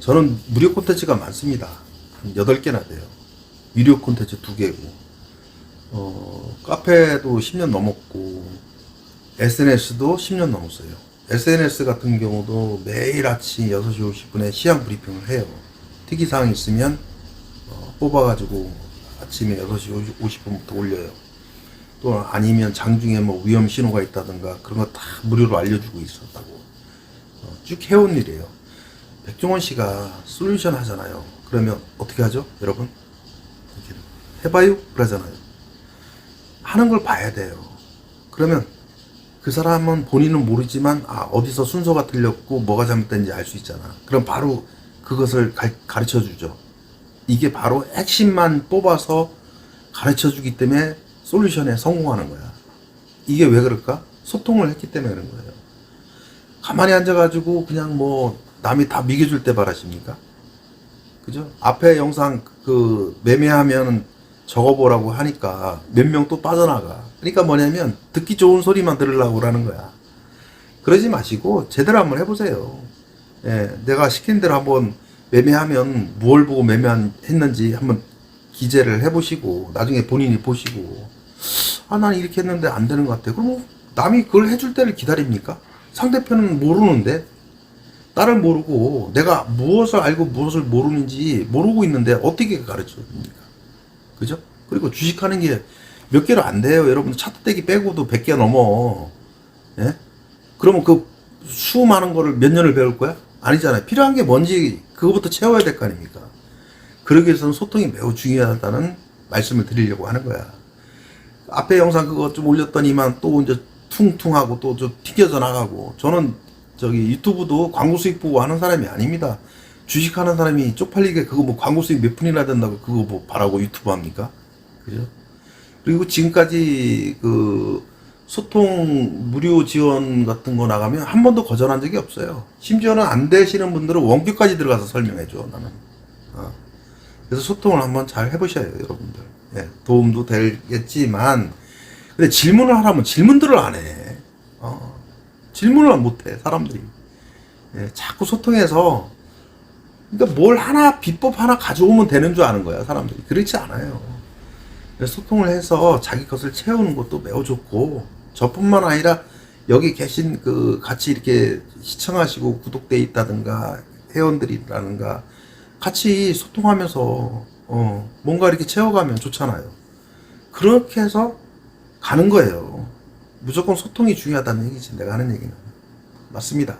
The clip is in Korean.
저는 무료 콘텐츠가 많습니다. 한 8개나 돼요. 유료 콘텐츠 2개고, 어, 카페도 10년 넘었고, SNS도 10년 넘었어요. SNS 같은 경우도 매일 아침 6시 50분에 시향 브리핑을 해요. 특이사항 있으면 어, 뽑아가지고 아침에 6시 50분부터 올려요. 또 아니면 장중에 뭐 위험 신호가 있다든가 그런 거 다 무료로 알려주고 있었다고. 어, 쭉 해온 일이에요. 백종원 씨가 솔루션 하잖아요. 그러면 어떻게 하죠? 여러분? 이렇게 해봐요? 그러잖아요. 하는 걸 봐야 돼요. 그러면 그 사람은 본인은 모르지만 아 어디서 순서가 틀렸고 뭐가 잘못된지 알 수 있잖아. 그럼 바로 그것을 가, 가르쳐 주죠. 이게 바로 핵심만 뽑아서 가르쳐 주기 때문에 솔루션에 성공하는 거야. 이게 왜 그럴까? 소통을 했기 때문에 그런 거예요. 가만히 앉아가지고 그냥 뭐 남이 다 미겨줄 때 바라십니까? 그죠? 앞에 영상 그 매매하면 적어보라고 하니까 몇 명 또 빠져나가. 그러니까 뭐냐면 듣기 좋은 소리만 들으려고 그러는 거야. 그러지 마시고 제대로 한번 해보세요. 예, 내가 시킨 대로 한번 매매하면 무엇 보고 매매했는지 한번 기재를 해보시고 나중에 본인이 보시고 아, 난 이렇게 했는데 안 되는 것 같아. 그럼 남이 그걸 해줄 때를 기다립니까? 상대편은 모르는데 나를 모르고 내가 무엇을 알고 무엇을 모르는지 모르고 있는데 어떻게 가르쳐 줍니까? 그죠? 그리고 주식하는 게 몇 개로 안 돼요. 여러분 차트대기 빼고도 100개 넘어. 예? 그러면 그 수많은 거를 몇 년을 배울 거야? 아니잖아요. 필요한 게 뭔지 그거부터 채워야 될 거 아닙니까? 그러기 위해서는 소통이 매우 중요하다는 말씀을 드리려고 하는 거야. 앞에 영상 그거 좀 올렸더니만 또 이제 퉁퉁하고 또좀 튀겨져 나가고 저는 저기 유튜브도 광고 수익 보고 하는 사람이 아닙니다. 주식하는 사람이 쪽팔리게 그거 뭐 광고 수익 몇 푼이나 된다고 그거 뭐 바라고 유튜브 합니까? 그죠? 그리고 지금까지 그 소통 무료 지원 같은 거 나가면 한 번도 거절한 적이 없어요. 심지어는 안 되시는 분들은 원격까지 들어가서 설명해줘, 나는. 어. 그래서 소통을 한번 잘 해보셔야 해요, 여러분들. 예, 도움도 되겠지만, 근데 질문을 하라면 질문들을 안 해. 어. 질문을 못 해, 사람들이. 예, 자꾸 소통해서, 그러니까 뭘 하나, 비법 하나 가져오면 되는 줄 아는 거야, 사람들이. 그렇지 않아요. 소통을 해서 자기 것을 채우는 것도 매우 좋고, 저뿐만 아니라 여기 계신 그 같이 이렇게 시청하시고 구독돼 있다든가 회원들이라든가 같이 소통하면서 어 뭔가 이렇게 채워가면 좋잖아요. 그렇게 해서 가는 거예요. 무조건 소통이 중요하다는 얘기지 내가 하는 얘기는 맞습니다.